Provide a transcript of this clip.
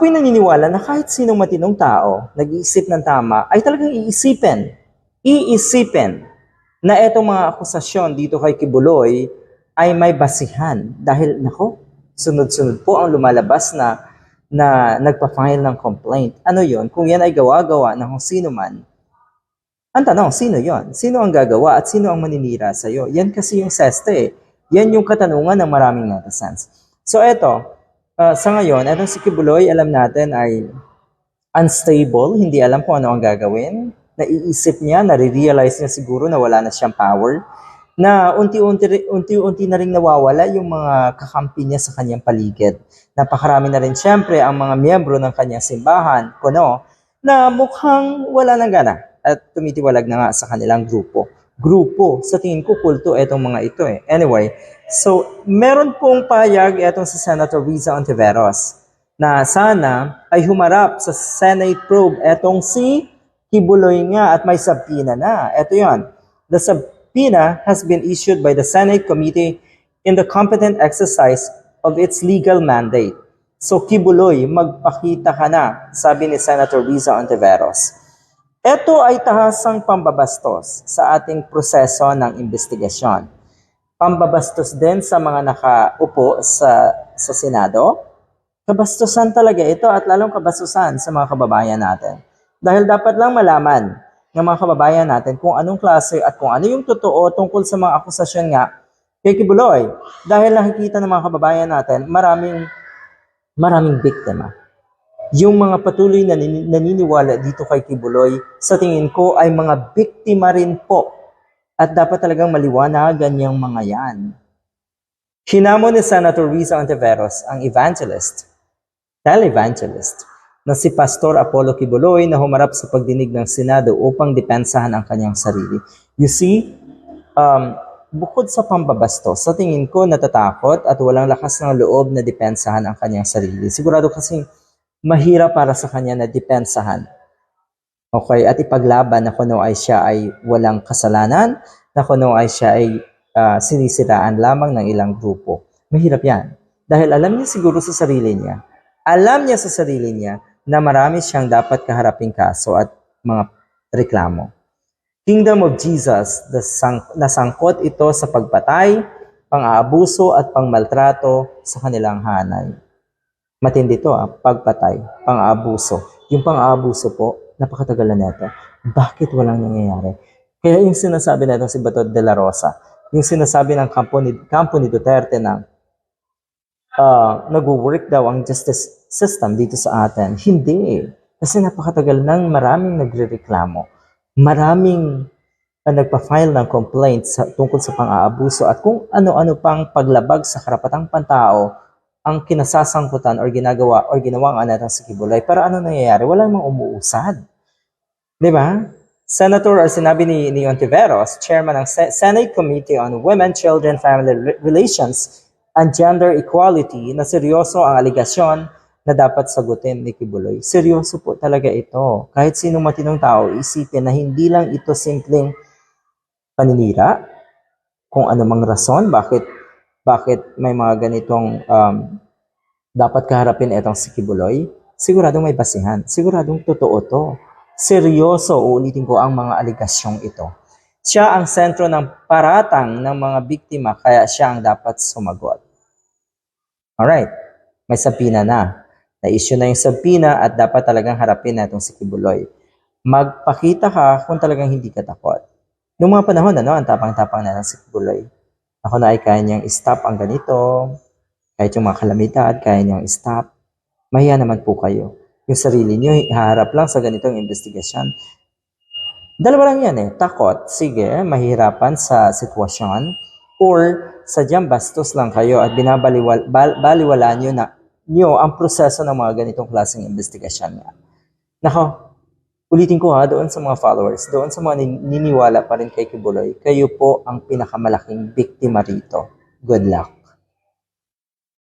Ako'y naniniwala na kahit sinong matinong tao, nag-iisip ng tama, ay talagang iisipin, iisipin na etong mga akusasyon dito kay Kibuloy ay may basihan. Dahil, nako, sunod-sunod po ang lumalabas na na nagpa-file ng complaint. Ano yon? Kung yan ay gawa-gawa ng kung sino man, ang tanong, sino yon? Sino ang gagawa at sino ang maninira sa'yo? Yan kasi yung seste eh. Yan yung katanungan ng maraming netizens. So eto, uh, sa ngayon, etong si Kibuloy, alam natin ay unstable, hindi alam kung ano ang gagawin. Naiisip niya, nare-realize niya siguro na wala na siyang power. Na unti-unti, unti-unti na rin nawawala yung mga kakampi niya sa kanyang paligid. Napakarami na rin siyempre ang mga miyembro ng kanyang simbahan, kuno, na mukhang wala nang gana at tumitiwalag na nga sa kanilang grupo. Grupo, sa tingin ko kulto etong mga ito eh. Anyway, so meron pong payag etong si Senator Riza Ontiveros na sana ay humarap sa Senate probe etong si Kibuloy nga at may subpoena na. Ito yon. The subpoena has been issued by the Senate Committee in the competent exercise of its legal mandate. So Kibuloy, magpakita ka na, sabi ni Senator Riza Ontiveros. Ito ay tahasang pambabastos sa ating proseso ng investigasyon. Pambabastos din sa mga nakaupo sa, sa Senado. Kabastusan talaga ito at lalong kabastusan sa mga kababayan natin. Dahil dapat lang malaman ng mga kababayan natin kung anong klase at kung ano yung totoo tungkol sa mga akusasyon nga kay Kibuloy. Dahil nakikita ng mga kababayan natin, maraming maraming biktima. Yung mga patuloy na naniniwala dito kay Kibuloy, sa tingin ko ay mga biktima rin po. At dapat talagang maliwanagan yung mga yan. Hinamon ni Senator Riza Ontiveros ang evangelist, televangelist, na si Pastor Apollo Kibuloy na humarap sa pagdinig ng Senado upang depensahan ang kanyang sarili. You see, um, bukod sa pambabasto, sa tingin ko natatakot at walang lakas ng loob na depensahan ang kanyang sarili. Sigurado kasi mahirap para sa kanya na depensahan. Okay, at ipaglaban na kuno ay siya ay walang kasalanan, na kuno ay siya ay uh, sinisiraan lamang ng ilang grupo. Mahirap yan. Dahil alam niya siguro sa sarili niya, alam niya sa sarili niya na marami siyang dapat kaharaping kaso at mga reklamo. Kingdom of Jesus, nasangkot ito sa pagpatay, pang-aabuso at pangmaltrato sa kanilang hanay. Matindi to, ah, pagpatay, pang-aabuso. Yung pang-aabuso po, napakatagal na neto. Bakit walang nangyayari? Kaya yung sinasabi na si Bato de la Rosa, yung sinasabi ng kampo ni, kampo ni Duterte na uh, nag-work daw ang justice system dito sa atin. Hindi. Kasi napakatagal nang maraming nagre-reklamo. Maraming uh, nagpa-file ng complaint sa, tungkol sa pang-aabuso at kung ano-ano pang paglabag sa karapatang pantao ang kinasasangkutan or ginagawa or ginawa nga natin sa Kibulay. Pero ano nangyayari? Wala namang umuusad. Di ba? Senator or sinabi ni, ni Ontiveros, chairman ng Senate Committee on Women, Children, Family Relations, and gender equality na seryoso ang aligasyon na dapat sagutin ni Kibuloy. Seryoso po talaga ito. Kahit sino matinong tao, isipin na hindi lang ito simpleng paninira, kung ano mang rason, bakit bakit may mga ganitong um, dapat kaharapin itong si Kibuloy, siguradong may basihan. Siguradong totoo to. Seryoso, uulitin ko ang mga aligasyong ito. Siya ang sentro ng paratang ng mga biktima, kaya siya ang dapat sumagot. Alright, may sabina na. Na-issue na yung sabina at dapat talagang harapin na itong si Kibuloy. Magpakita ka kung talagang hindi ka takot. Noong mga panahon, ano, ang tapang-tapang na ng si Kibuloy. Ako na ay kaya niyang stop ang ganito, kahit yung mga kalamidad, kaya niyang stop. Mahiya naman po kayo. Yung sarili niyo, haharap lang sa ganitong investigasyon. Dalawa lang yan eh. Takot, sige, mahirapan sa sitwasyon, or sadyang bastos lang kayo at binabaliwala nyo na nyo ang proseso ng mga ganitong klaseng investigasyon. Nako, ulitin ko ha, doon sa mga followers, doon sa mga niniwala pa rin kay Kibuloy, kayo po ang pinakamalaking biktima rito. Good luck.